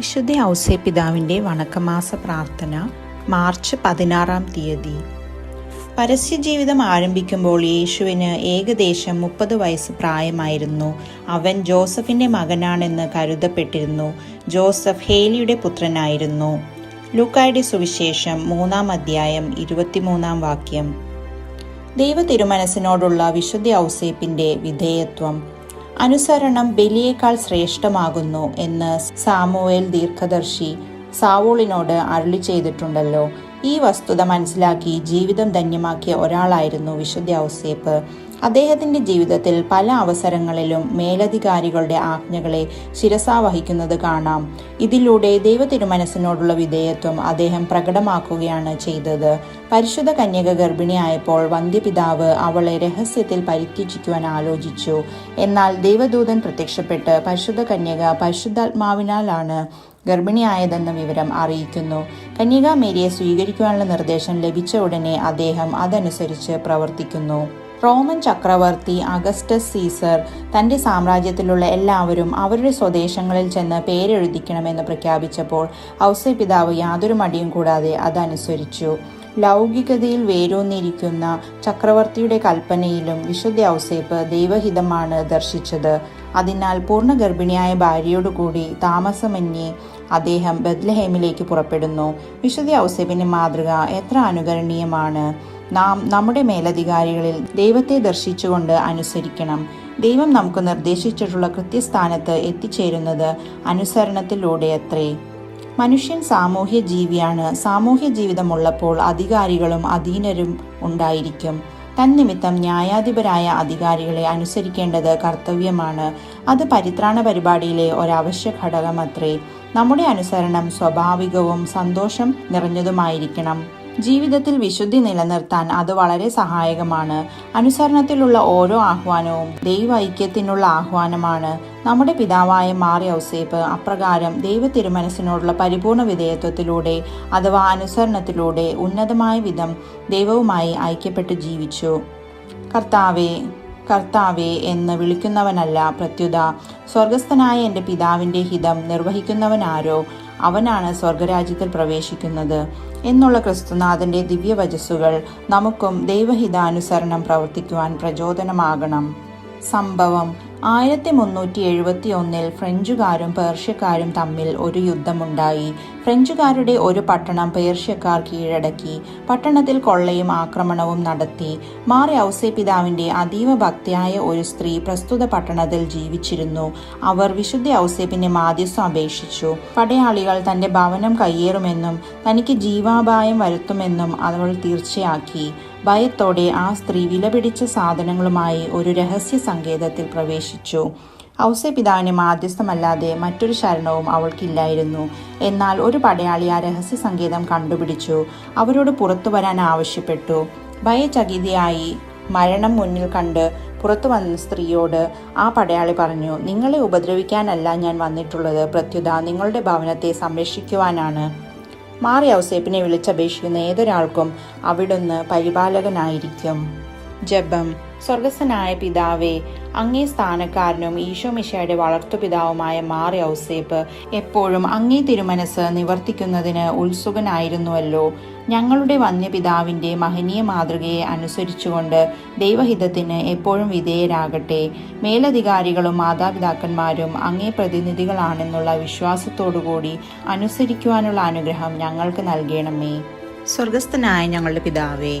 വിശുദ്ധ ഔസേ പിതാവിന്റെ വണക്കമാസ പ്രാർത്ഥന മാർച്ച് പതിനാറാം തീയതി. പരസ്യജീവിതം ആരംഭിക്കുമ്പോൾ യേശുവിന് ഏകദേശം മുപ്പത് വയസ്സ് പ്രായമായിരുന്നു. അവൻ ജോസഫിന്റെ മകനാണെന്ന് കരുതപ്പെട്ടിരുന്നു. ജോസഫ് ഹേലിയുടെ പുത്രനായിരുന്നു. ലൂക്കായുടെ സുവിശേഷം മൂന്നാം അധ്യായം ഇരുപത്തിമൂന്നാം വാക്യം. ദൈവ തിരുമനസിനോടുള്ള വിശുദ്ധ ഔസേപ്പിന്റെ വിധേയത്വം. അനുസരണം ബലിയേക്കാൾ ശ്രേഷ്ഠമാകുന്നു എന്ന് സാമുവേൽ ദീർഘദർശി സാവൂളിനോട് അരുളി ചെയ്തിട്ടുണ്ടല്ലോ. ഈ വസ്തുത മനസ്സിലാക്കി ജീവിതം ധന്യമാക്കിയ ഒരാളായിരുന്നു വിശുദ്ധ ഔസേപ്പ്. അദ്ദേഹത്തിന്റെ ജീവിതത്തിൽ പല അവസരങ്ങളിലും മേലധികാരികളുടെ ആജ്ഞകളെ ശിരസാ വഹിക്കുന്നത് കാണാം. ഇതിലൂടെ ദൈവ തിരുമനസ്സിനോടുള്ള വിധേയത്വം അദ്ദേഹം പ്രകടമാക്കുകയാണ് ചെയ്തത്. പരിശുദ്ധ കന്യക ഗർഭിണിയായപ്പോൾ വന്ധ്യപിതാവ് അവളെ രഹസ്യത്തിൽ പരിത്യജിക്കുവാൻ ആലോചിച്ചു. എന്നാൽ ദൈവദൂതൻ പ്രത്യക്ഷപ്പെട്ട് പരിശുദ്ധ കന്യക പരിശുദ്ധാത്മാവിനാലാണ് ഗർഭിണിയായതെന്ന വിവരം അറിയിക്കുന്നു. കന്യക മേരിയെ സ്വീകരിക്കുവാനുള്ള നിർദ്ദേശം ലഭിച്ച ഉടനെ അദ്ദേഹം അതനുസരിച്ച് പ്രവർത്തിക്കുന്നു. റോമൻ ചക്രവർത്തി അഗസ്റ്റസ് സീസർ തന്റെ സാമ്രാജ്യത്തിലുള്ള എല്ലാവരും അവരുടെ സ്വദേശങ്ങളിൽ ചെന്ന് പേരെഴുതിക്കണമെന്ന് പ്രഖ്യാപിച്ചപ്പോൾ ഔസ പിതാവ് യാതൊരു മടിയും കൂടാതെ അതനുസരിച്ചു. ലൗകികതയിൽ വേരൂന്നിരിക്കുന്ന ചക്രവർത്തിയുടെ കൽപ്പനയിലും വിശുദ്ധ ഔസേപ്പ് ദൈവഹിതമാണ് ദർശിച്ചത്. അതിനാൽ പൂർണ ഗർഭിണിയായ ഭാര്യയോടുകൂടി താമസമന്യേ അദ്ദേഹം ബദ്ലഹേമിലേക്ക് പുറപ്പെടുന്നു. വിശുദ്ധ ഔസേപ്പിന്റെ മാതൃക എത്ര അനുകരണീയമാണ്. നാം നമ്മുടെ മേലധികാരികളിൽ ദൈവത്തെ ദർശിച്ചുകൊണ്ട് അനുസരിക്കണം. ദൈവം നമുക്ക് നിർദ്ദേശിച്ചിട്ടുള്ള കൃത്യസ്ഥാനത്ത് എത്തിച്ചേരുന്നത് അനുസരണത്തിലൂടെയത്രേ. മനുഷ്യൻ സാമൂഹ്യ ജീവിയാണ്. സാമൂഹ്യ ജീവിതമുള്ളപ്പോൾ അധികാരികളും അധീനരും ഉണ്ടായിരിക്കും. തന്നിമിത്തം ന്യായാധിപരായ അധികാരികളെ അനുസരിക്കേണ്ടത് കർത്തവ്യമാണ്. അത് പരിത്രാണ പരിപാടിയിലെ ഒരവശ്യ ഘടകമത്രേ. നമ്മുടെ അനുസരണം സ്വാഭാവികവും സന്തോഷം നിറഞ്ഞതുമായിരിക്കണം. ജീവിതത്തിൽ വിശുദ്ധി നിലനിർത്താൻ അത് വളരെ സഹായകമാണ്. അനുസരണത്തിലുള്ള ഓരോ ആഹ്വാനവും ദൈവൈക്യത്തിനുള്ള ആഹ്വാനമാണ്. നമ്മുടെ പിതാവായ മാറി ഔസേപ്പ് അപ്രകാരം ദൈവ തിരുമനസിനോടുള്ള പരിപൂർണ വിധേയത്വത്തിലൂടെ അഥവാ അനുസരണത്തിലൂടെ ഉന്നതമായ വിധം ദൈവവുമായി ഐക്യപ്പെട്ട് ജീവിച്ചു. കർത്താവെ കർത്താവെ എന്ന് വിളിക്കുന്നവനല്ല പ്രത്യുത. സ്വർഗസ്ഥനായ എന്റെ പിതാവിന്റെ ഹിതം നിർവഹിക്കുന്നവനാരോ? അവനാണ് സ്വർഗരാജ്യത്തിൽ പ്രവേശിക്കുന്നത്. എന്നുള്ള ക്രിസ്തുനാഥന്റെ ദിവ്യവചസ്സുകൾ നമുക്കും ദൈവഹിതാനുസരണം പ്രവർത്തിക്കുവാൻ പ്രചോദനമാകണം. സംഭവം ആയിരത്തി മുന്നൂറ്റി എഴുപത്തി ഒന്നിൽ ഫ്രഞ്ചുകാരും പേർഷ്യക്കാരും തമ്മിൽ ഒരു യുദ്ധമുണ്ടായി. ഫ്രഞ്ചുകാരുടെ ഒരു പട്ടണം പേർഷ്യക്കാർ കീഴടക്കി. പട്ടണത്തിൽ കൊള്ളയും ആക്രമണവും നടത്തി. മാറി ഔസേ പിതാവിന്റെ അതീവ ഭക്തിയായ ഒരു സ്ത്രീ പ്രസ്തുത പട്ടണത്തിൽ ജീവിച്ചിരുന്നു. അവർ വിശുദ്ധ ഔസേപ്പിന്റെ മാധ്യസ്ഥം അപേക്ഷിച്ചു. പടയാളികൾ തന്റെ ഭവനം കയ്യേറുമെന്നും തനിക്ക് ജീവാപായം വരുത്തുമെന്നും അവൾ തീർച്ചയാക്കി. ഭയത്തോടെ ആ സ്ത്രീ വിലപിടിച്ച സാധനങ്ങളുമായി ഒരു രഹസ്യ സങ്കേതത്തിൽ പ്രവേശിച്ചു. ഔസപിതാവിന് മാധ്യസ്ഥമല്ലാതെ മറ്റൊരു ശരണവും അവൾക്കില്ലായിരുന്നു. എന്നാൽ ഒരു പടയാളി ആ രഹസ്യ സങ്കേതം കണ്ടുപിടിച്ചു. അവരോട് പുറത്തു വരാൻ ആവശ്യപ്പെട്ടു. ഭയചകിതയായി മരണം മുന്നിൽ കണ്ട് പുറത്തു വന്ന സ്ത്രീയോട് ആ പടയാളി പറഞ്ഞു നിങ്ങളെ ഉപദ്രവിക്കാനല്ല ഞാൻ വന്നിട്ടുള്ളത്. പ്രത്യുത നിങ്ങളുടെ ഭവനത്തെ സംരക്ഷിക്കുവാനാണ്. മാറി ഔസേപ്പിനെ വിളിച്ചപേക്ഷിക്കുന്ന ഏതൊരാൾക്കും അവിടുന്ന് പരിപാലകനായിരിക്കും. ജപം. സ്വർഗസ്ഥനായ പിതാവേ അങ്ങേ സ്ഥാനക്കാരനും ഈശോമിശയുടെ വളർത്തുപിതാവുമായ മാറി ഔസേപ്പ് എപ്പോഴും അങ്ങേ തിരുമനസ് നിവർത്തിക്കുന്നതിന് ഉത്സുകനായിരുന്നുവല്ലോ. ഞങ്ങളുടെ വന്യപിതാവിന്റെ മഹനീയ മാതൃകയെ അനുസരിച്ചുകൊണ്ട് ദൈവഹിതത്തിന് എപ്പോഴും വിധേയരാകട്ടെ. മേലധികാരികളും മാതാപിതാക്കന്മാരും അങ്ങേ പ്രതിനിധികളാണെന്നുള്ള വിശ്വാസത്തോടുകൂടി അനുസരിക്കുവാനുള്ള അനുഗ്രഹം ഞങ്ങൾക്ക് നൽകണമേ. സ്വർഗസ്ഥനായ ഞങ്ങളുടെ പിതാവേ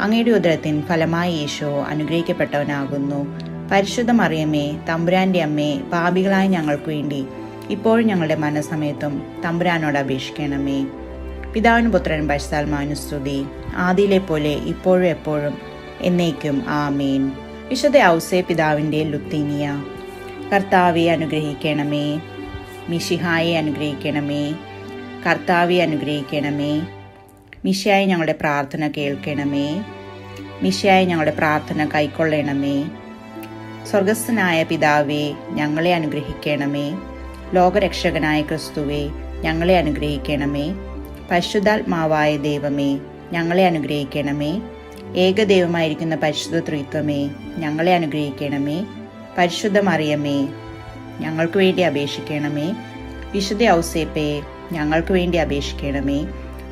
അങ്ങയുടെ ഉദരത്തിൻ ഫലമായി ഈശോ അനുഗ്രഹിക്കപ്പെട്ടവനാകുന്നു. പരിശുദ്ധ മറിയമേ തമ്പുരാന്റെ അമ്മേ പാപികളായ ഞങ്ങൾക്ക് വേണ്ടി ഇപ്പോഴും ഞങ്ങളുടെ മനസ്സമയത്തും തമ്പുരാനോട് അപേക്ഷിക്കണമേ. പിതാവിന് പുത്രൻ പരിശാൽമാനുസ്തുതി ആദിയിലെ പോലെ ഇപ്പോഴും എപ്പോഴും എന്നേക്കും ആമേൻ. വിശുദ്ധ ഔസേ പിതാവിന്റെ ലുത്തീനിയ കർത്താവെ അനുഗ്രഹിക്കണമേ. മിഷിഹായെ അനുഗ്രഹിക്കണമേ. കർത്താവെ അനുഗ്രഹിക്കണമേ. മിശയായി ഞങ്ങളുടെ പ്രാർത്ഥന കേൾക്കണമേ. മിഷയായി ഞങ്ങളുടെ പ്രാർത്ഥന കൈക്കൊള്ളണമേ. സ്വർഗസ്ഥനായ പിതാവേ ഞങ്ങളെ അനുഗ്രഹിക്കണമേ. ലോകരക്ഷകനായ ക്രിസ്തുവേ ഞങ്ങളെ അനുഗ്രഹിക്കണമേ. പരിശുദ്ധാത്മാവായ ദൈവമേ ഞങ്ങളെ അനുഗ്രഹിക്കണമേ. ഏകദൈവമായിരിക്കുന്ന പരിശുദ്ധ ത്രിത്വമേ ഞങ്ങളെ അനുഗ്രഹിക്കണമേ. പരിശുദ്ധമറിയമേ ഞങ്ങൾക്ക് വേണ്ടി അപേക്ഷിക്കണമേ. വിശുദ്ധ ഔസേപ്പേ ഞങ്ങൾക്ക് വേണ്ടി അപേക്ഷിക്കണമേ.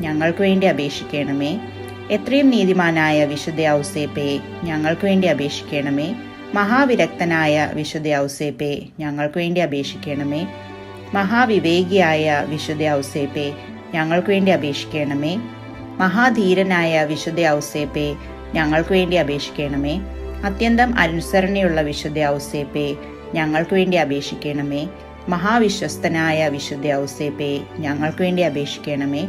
ഞങ്ങൾക്ക് വേണ്ടി അപേക്ഷിക്കണമേ. എത്രയും നീതിമാനായ വിശുദ്ധ ഔസേപ്പെ ഞങ്ങൾക്ക് വേണ്ടി അപേക്ഷിക്കണമേ. മഹാവിരക്തനായ വിശുദ്ധ ഔസേപ്പെ ഞങ്ങൾക്ക് വേണ്ടി അപേക്ഷിക്കണമേ. മഹാവിവേകിയായ വിശുദ്ധ ഔസേപ്പെ ഞങ്ങൾക്ക് വേണ്ടി അപേക്ഷിക്കണമേ. മഹാധീരനായ വിശുദ്ധ ഔസേപ്പെ ഞങ്ങൾക്ക് വേണ്ടി അപേക്ഷിക്കണമേ. അത്യന്തം അനുസരണയുള്ള വിശുദ്ധ ഔസേപ്പെ ഞങ്ങൾക്ക് വേണ്ടി അപേക്ഷിക്കണമേ. മഹാവിശ്വസ്തനായ വിശുദ്ധ ഔസേപ്പെ ഞങ്ങൾക്ക് വേണ്ടി അപേക്ഷിക്കണമേ.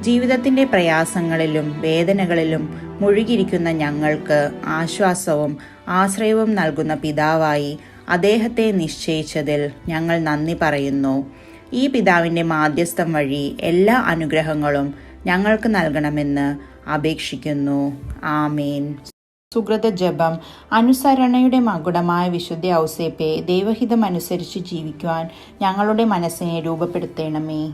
ജീവിതത്തിന്റെ പ്രയാസങ്ങളിലും വേദനകളിലും മുഴുകിയിരിക്കുന്ന ഞങ്ങൾക്ക് ആശ്വാസവും ആശ്രയവും നൽകുന്ന പിതാവായി അദ്ദേഹത്തെ നിശ്ചയിച്ചതിൽ ഞങ്ങൾ നന്ദി പറയുന്നു. ഈ പിതാവിന്റെ മാധ്യസ്ഥം വഴി എല്ലാ അനുഗ്രഹങ്ങളും ഞങ്ങൾക്ക് നൽകണമെന്ന് അപേക്ഷിക്കുന്നു. ആമേൻ. സുഗ്രത ജപം. അനുസരണയുടെ മകുടമായ വിശുദ്ധ ഔസേപ്പെ ദൈവഹിതം അനുസരിച്ച് ജീവിക്കുവാൻ ഞങ്ങളുടെ മനസ്സിനെ രൂപപ്പെടുത്തണമേ.